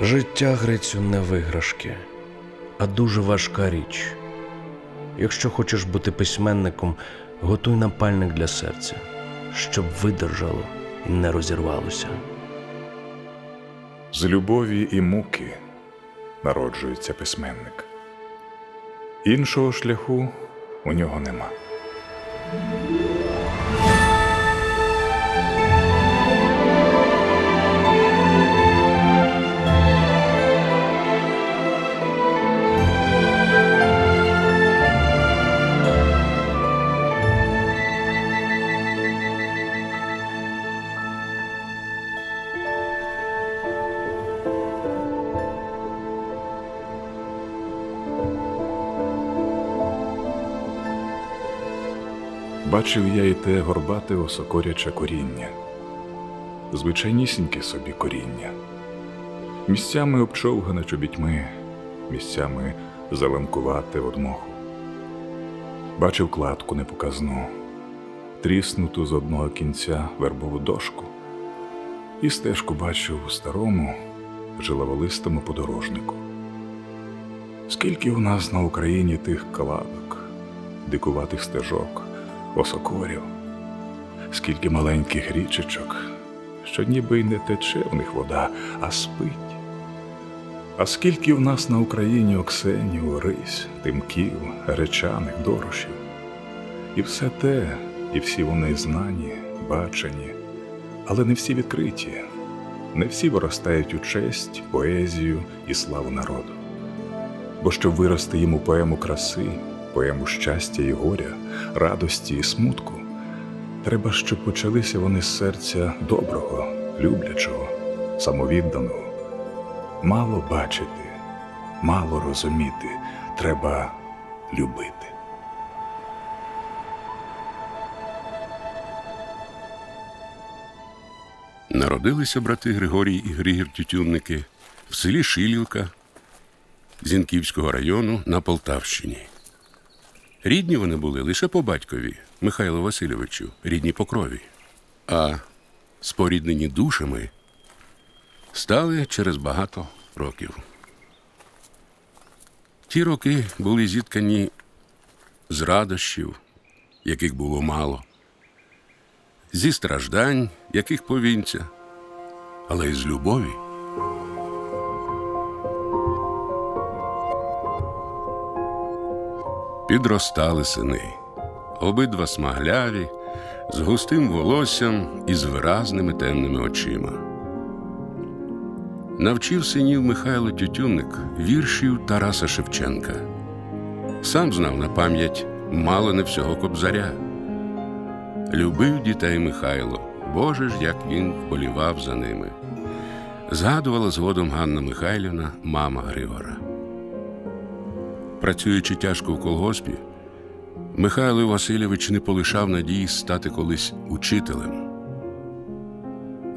Життя Грицю не виграшки, а дуже важка річ. Якщо хочеш бути письменником, готуй напальник для серця, щоб видержало і не розірвалося. З любові і муки народжується письменник. Іншого шляху у нього нема. Бачив я і те горбате осокоряче коріння, звичайнісіньке собі коріння, місцями обчовгане чобітьми, місцями зеленкувате од моху. Бачив кладку непоказну, тріснуту з одного кінця вербову дошку, і стежку бачив у старому, жиловолистому подорожнику. Скільки у нас на Україні тих кладок, дикуватих стежок, осокорів, скільки маленьких річечок, що ніби й не тече в них вода, а спить. А скільки в нас на Україні оксенів, рись, тимків, речаних, дорошів. І все те, і всі вони знані, бачені, але не всі відкриті, не всі виростають у честь, поезію і славу народу. Бо щоб вирости йому поему краси, поему щастя і горя, радості і смутку, треба, щоб почалися вони з серця доброго, люблячого, самовідданого. Мало бачити, мало розуміти, треба любити. Народилися брати Григорій і Григір Тютюнники в селі Шилівка Зінківського району на Полтавщині. Рідні вони були лише по батькові Михайлу Васильовичу, рідні по крові. А споріднені душами стали через багато років. Ті роки були зіткані з радощів, яких було мало зі страждань, яких повінця, але й з любові. Підростали сини, обидва смагляві, з густим волоссям і з виразними темними очима. Навчив синів Михайло Тютюнник віршів Тараса Шевченка. Сам знав на пам'ять мало не всього кобзаря. Любив дітей Михайло, Боже ж, як він вболівав за ними. Згадувала згодом Ганна Михайлівна, мама Григора. Працюючи тяжко в колгоспі, Михайло Васильович не полишав надії стати колись учителем.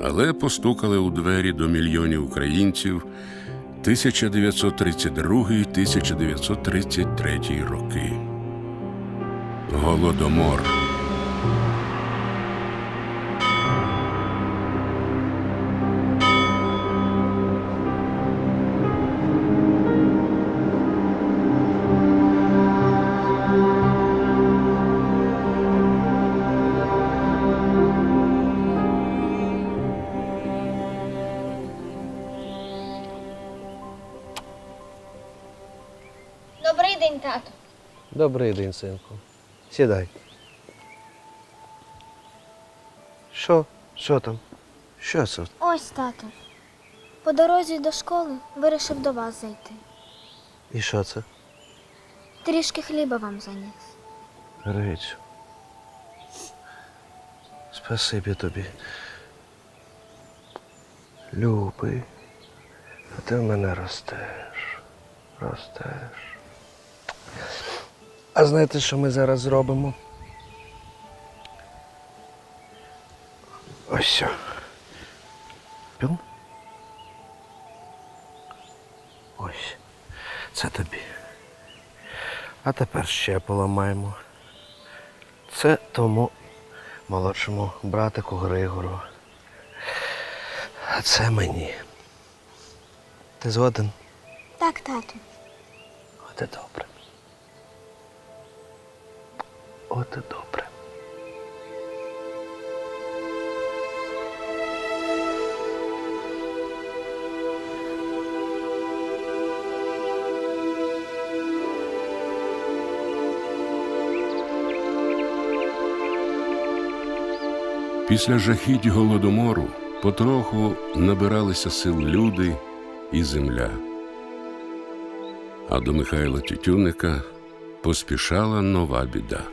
Але постукали у двері до мільйонів українців 1932-1933 роки. Голодомор. Добрий день, синку. Сідай. Що? Що там? Що це? Ось тато. По дорозі до школи вирішив до вас зайти. І що це? Трішки хліба вам заніс. Грицю. Спасибі тобі. Любий. А ти в мене ростеш. Ростеш. А знаєте, що ми зараз зробимо? Ось. що. Піл? Ось. Це тобі. А тепер ще поламаємо. Це тому молодшому братику Григору. А це мені. Ти згоден? Так, тату. От і добре. От і добре. Після жахіть голодомору потроху набиралися сил люди і земля. А до Михайла Тютюнника поспішала нова біда.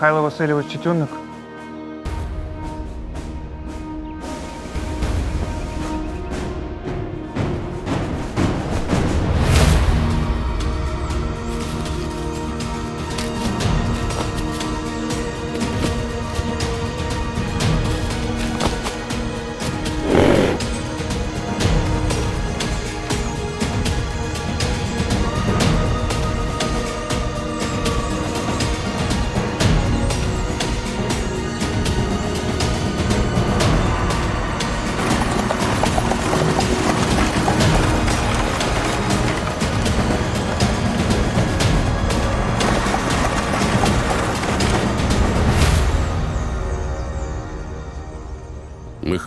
Михайло Васильович Тютюнник.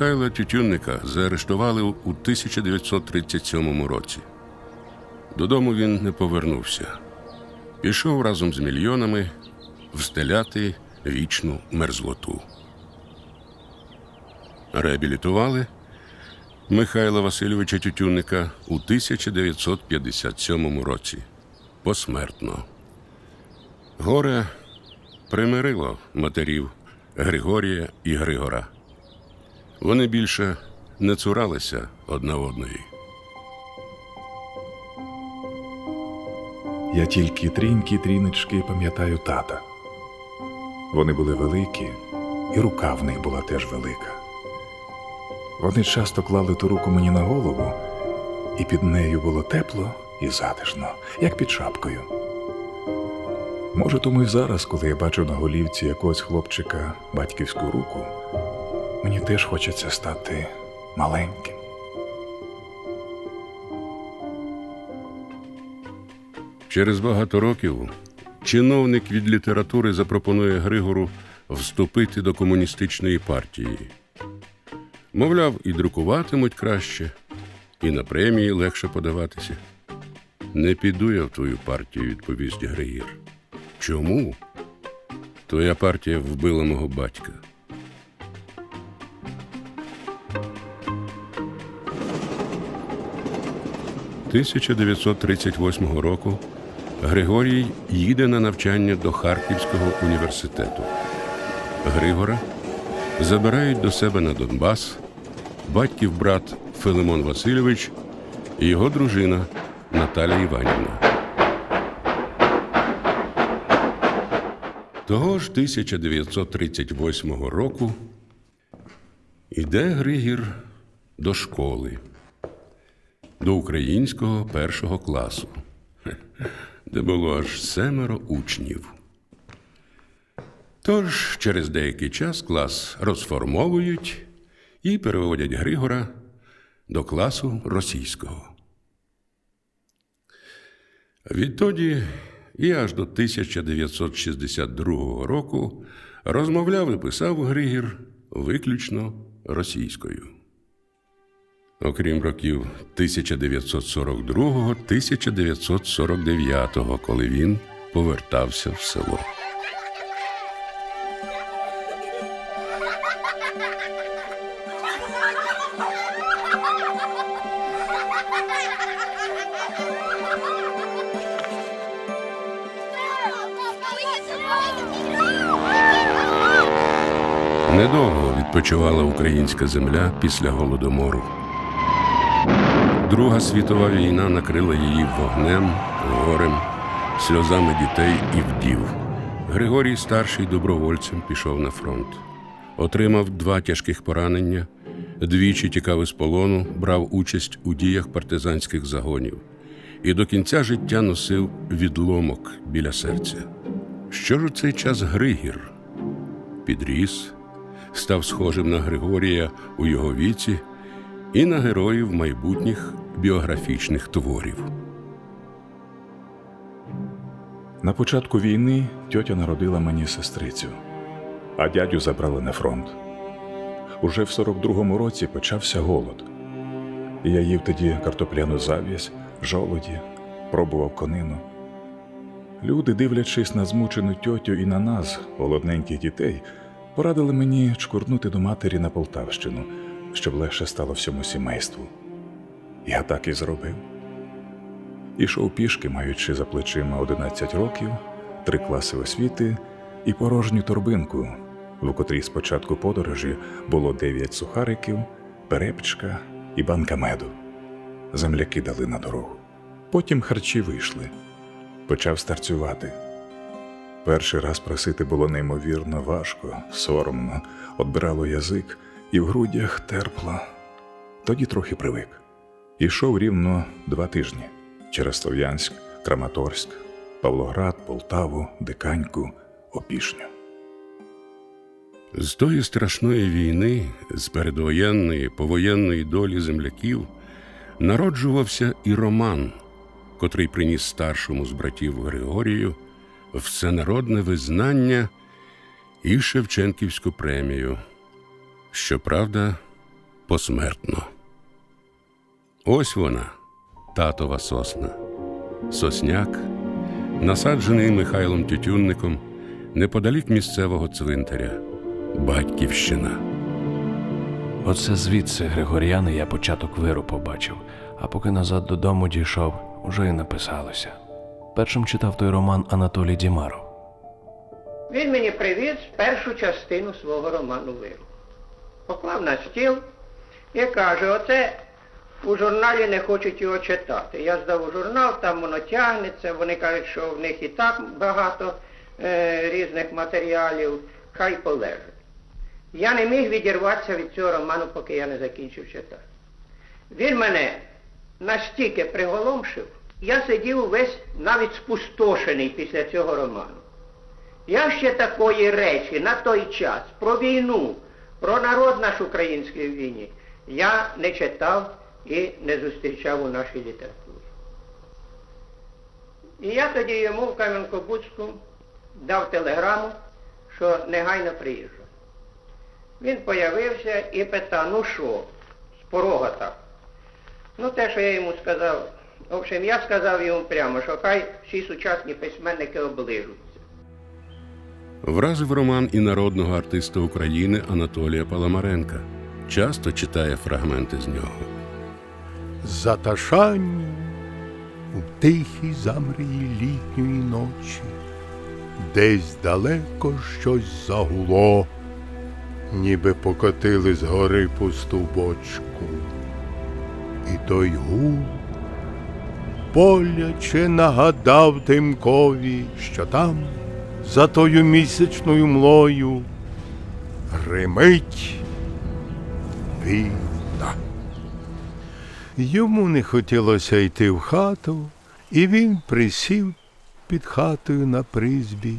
Михайла Тютюнника заарештували у 1937 році. Додому він не повернувся. Пішов разом з мільйонами встеляти вічну мерзлоту. Реабілітували Михайла Васильовича Тютюнника у 1957 році посмертно. Горе примирило матерів Григорія і Григора. Вони більше не цуралися одна одної. Я тільки трінькі тріночки пам'ятаю тата. Вони були великі, і рука в них була теж велика. Вони часто клали ту руку мені на голову, і під нею було тепло і затишно, як під шапкою. Може, тому й зараз, коли я бачу на голівці якогось хлопчика батьківську руку, мені теж хочеться стати маленьким. Через багато років чиновник від літератури запропонує Григору вступити до комуністичної партії. Мовляв, і друкуватимуть краще, і на премії легше подаватися. Не піду я в твою партію, відповість Григір. Чому? Твоя партія вбила мого батька. – 1938 року Григорій їде на навчання до Харківського університету. Григора забирають до себе на Донбас батьків брат Филимон Васильович і його дружина Наталя Іванівна. Того ж 1938 року іде Григір до школи, до українського першого класу, де було аж семеро учнів. Тож через деякий час клас розформовують і переводять Григора до класу російського. Відтоді і аж до 1962 року розмовляв і писав Григір виключно російською. Окрім років 1942-1949, коли він повертався в село. Недовго відпочивала українська земля після голодомору. Друга світова війна накрила її вогнем, горем, сльозами дітей і вдів. Григорій старший добровольцем пішов на фронт. Отримав два тяжких поранення, двічі тікав із полону, брав участь у діях партизанських загонів і до кінця життя носив відломок біля серця. Що ж у цей час Григір? Підріс, став схожим на Григорія у його віці і на героїв майбутніх біографічних творів. На початку війни тьотя народила мені сестрицю, а дядю забрали на фронт. Уже в 42-му році почався голод. Я їв тоді картопляну зав'язь, жолоді, пробував конину. Люди, дивлячись на змучену тьотю і на нас, голодненьких дітей, порадили мені чкурнути до матері на Полтавщину, щоб легше стало всьому сімейству. Я так і зробив. Ішов пішки, маючи за плечима 11 років, три класи освіти і порожню торбинку, в котрій спочатку подорожі було 9 сухариків, перепчка і банка меду. Земляки дали на дорогу. Потім харчі вийшли. Почав старцювати. Перший раз просити було неймовірно важко, соромно, одбирало язик і в грудях терпло. Тоді трохи привик. Ішов рівно два тижні через Слов'янськ, Краматорськ, Павлоград, Полтаву, Диканьку, Опішню. З тої страшної війни, з передвоєнної, повоєнної долі земляків, народжувався і Роман, котрий приніс старшому з братів Григорію всенародне визнання і Шевченківську премію. Щоправда, посмертно. Ось вона, татова сосна, сосняк, насаджений Михайлом Тютюнником неподалік місцевого цвинтаря. Батьківщина. Оце звідси Григоріани я початок виру побачив, а поки назад додому дійшов, уже й написалося. Першим читав той роман Анатолій Дімаров. Він мені привіз першу частину свого роману Виру. Поклав на стіл і каже, оце у журналі не хочуть його читати. Я здав у журнал, там воно тягнеться, вони кажуть, що в них і так багато е, різних матеріалів, хай полежить. Я не міг відірватися від цього роману, поки я не закінчив читати. Він мене настільки приголомшив, я сидів весь навіть спустошений після цього роману. Я ще такої речі на той час про війну, про народ наш український війні, я не читав і не зустрічав у нашій літературі. І я тоді йому в Кам'янко-Бузьку дав телеграму, що негайно приїжджу. Він появився і питав, ну що, з порога так. Ну те, що я йому сказав, в общем, я сказав йому прямо, що хай всі сучасні письменники оближуться. Вразив роман і народного артиста України Анатолія Паламаренка. Часто читає фрагменти з нього. Заташання у тихій замрії літньої ночі, десь далеко щось загуло, ніби покотили з гори пусту бочку. І той гул боляче нагадав Тимкові, що там, за тою місячною млою, гримить війна. Йому не хотілося йти в хату, і він присів під хатою на призбі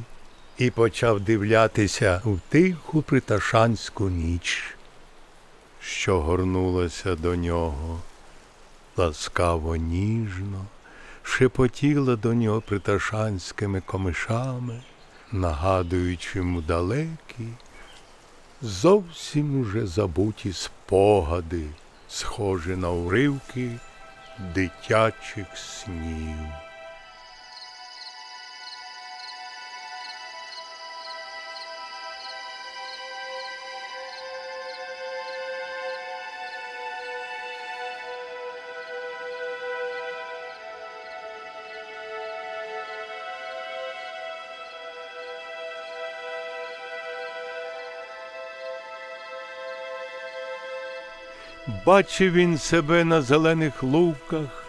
і почав дивлятися в тиху приташанську ніч, що горнулася до нього, ласкаво ніжно, шепотіла до нього приташанськими комишами, нагадуючи йому далекі, зовсім уже забуті спогади, схожі на уривки дитячих снів. Бачив він себе на зелених луках,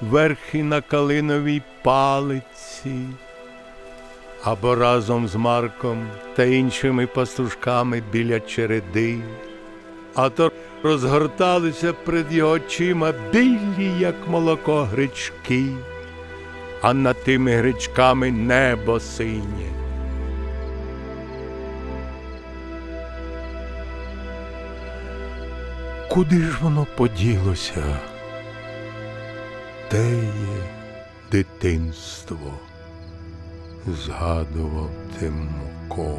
верхи на калиновій палиці, або разом з Марком та іншими пастушками біля череди, а то розгорталися перед його очима білі, як молоко гречки, а над тими гречками небо синє. Куди ж воно поділося? Теє дитинство, згадував Тимко.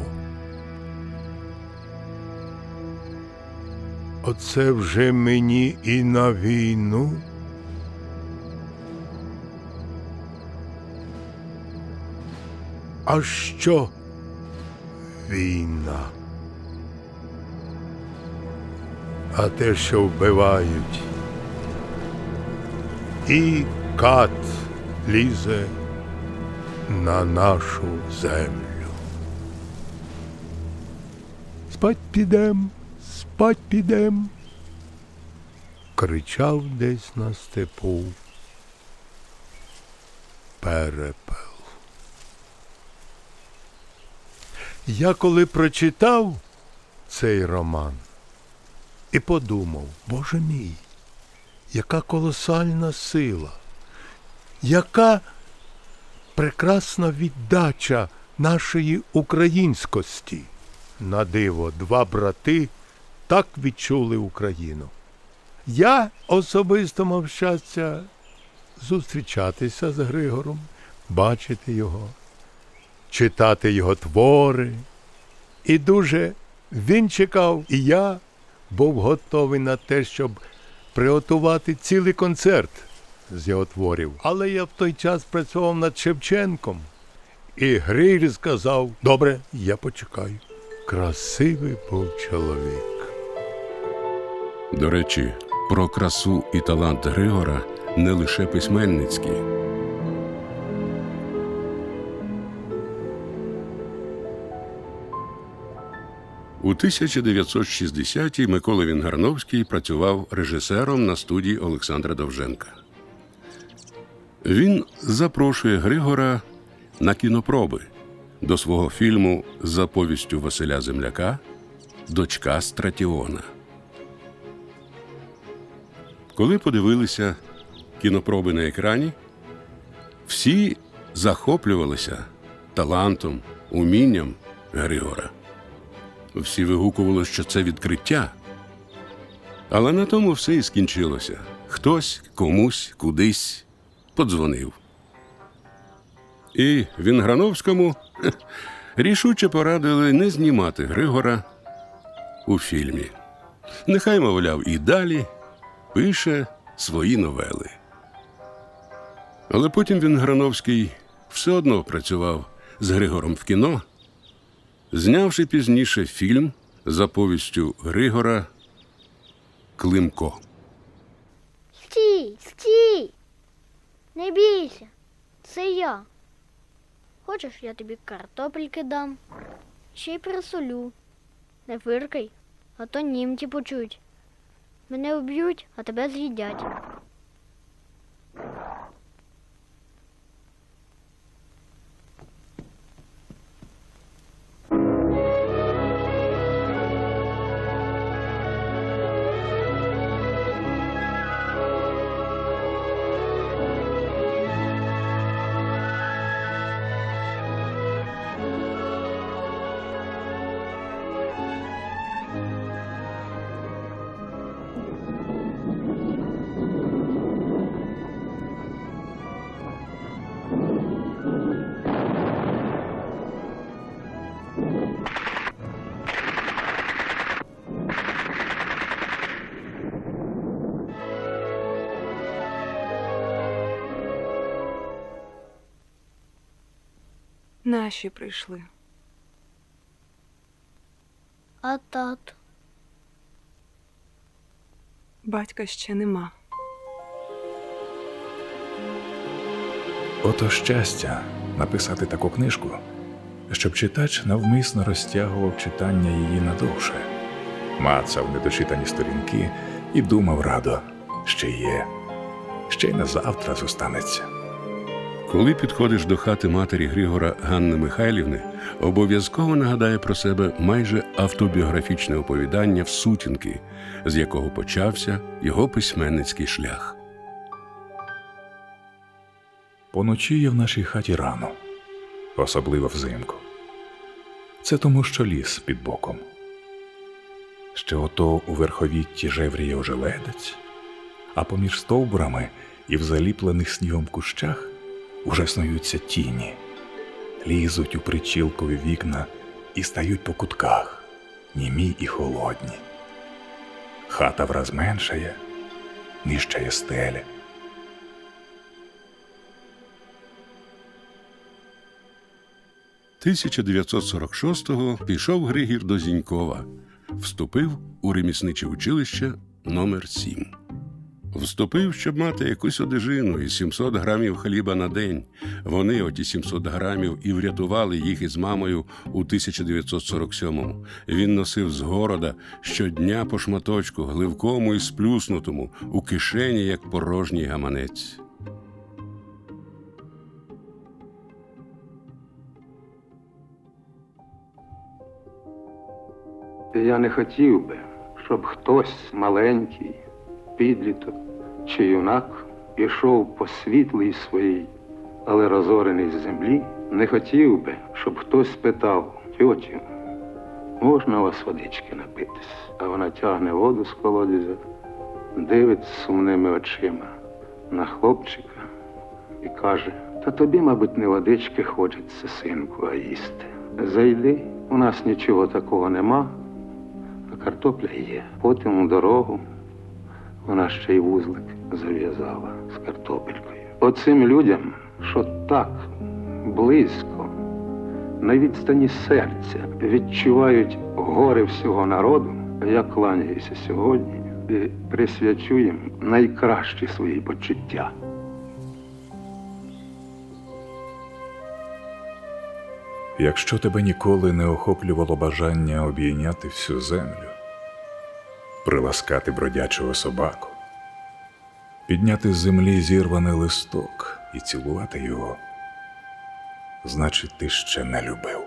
Оце вже мені і на війну. А що війна? А те, що вбивають, і кат лізе на нашу землю. Спать підем, спать підем. Кричав десь на степу. Перепел. Я коли прочитав цей роман і подумав, Боже мій, яка колосальна сила, яка прекрасна віддача нашої українськості. На диво, два брати так відчули Україну. Я особисто мав щастя зустрічатися з Григором, бачити його, читати його твори. І дуже він чекав, і я був готовий на те, щоб приготувати цілий концерт з його творів. Але я в той час працював над Шевченком. І Григір сказав: Добре, я почекаю. Красивий був чоловік. До речі, про красу і талант Григора не лише письменницькі. У 1960-ті Микола Вінгарновський працював режисером на студії Олександра Довженка. Він запрошує Григора на кінопроби до свого фільму за повістю Василя Земляка Дочка Стратіона. Коли подивилися кінопроби на екрані, всі захоплювалися талантом, умінням Григора. Всі вигукували, що це відкриття. Але на тому все і скінчилося. Хтось комусь кудись подзвонив. І Вінграновському рішуче порадили не знімати Григора у фільмі. Нехай, мовляв, і далі пише свої новели. Але потім Вінграновський все одно працював з Григором в кіно, знявши пізніше фільм за повістю Григора Климко. Стій, стій! Не бійся, це я. Хочеш, я тобі картопельки дам, ще й присолю. Не фиркай, а то німці почують. Мене вб'ють, а тебе з'їдять. Наші прийшли. А тато? Батька ще нема. Ото щастя написати таку книжку, щоб читач навмисно розтягував читання її надовше, мацав недочитані сторінки і думав радо, ще є, ще й на завтра зостанеться. Коли підходиш до хати матері Григора Ганни Михайлівни, обов'язково нагадає про себе майже автобіографічне оповідання в сутінки, з якого почався його письменницький шлях. Поночіє в нашій хаті рано, особливо взимку. Це тому, що ліс під боком. Ще ото у верховітті жевріє ожеледець, а поміж стовбурами і в заліплених снігом кущах уже снуються тіні, лізуть у причілкові вікна і стають по кутках, німі і холодні. Хата враз меншає, нижчає стеля. – 1946-го пішов Григір до Зінькова, вступив у ремісниче училище номер 7 Вступив, щоб мати якусь одежину і 700 грамів хліба на день. Вони, оті 700 грамів, і врятували їх із мамою у 1947-му. Він носив з города щодня по шматочку, гливкому і сплюснутому, у кишені, як порожній гаманець. Я не хотів би, щоб хтось маленький, підліток чи юнак ішов по світлій своїй, але розорений з землі, не хотів би, щоб хтось спитав тьотю, можна вас водички напитись? А вона тягне воду з колодязя, дивиться сумними очима на хлопчика і каже: Та тобі, мабуть, не водички хочеться, синку, а їсти. Зайди, у нас нічого такого нема, а картопля є. Потім у дорогу вона ще й вузлик зав'язала з картопелькою. Оцим людям, що так близько, на відстані серця відчувають горе всього народу, я кланяюся сьогодні і присвячу їм найкращі свої почуття. Якщо тебе ніколи не охоплювало бажання обійняти всю землю, приласкати бродячого собаку, підняти з землі зірваний листок і цілувати його, значить, ти ще не любив.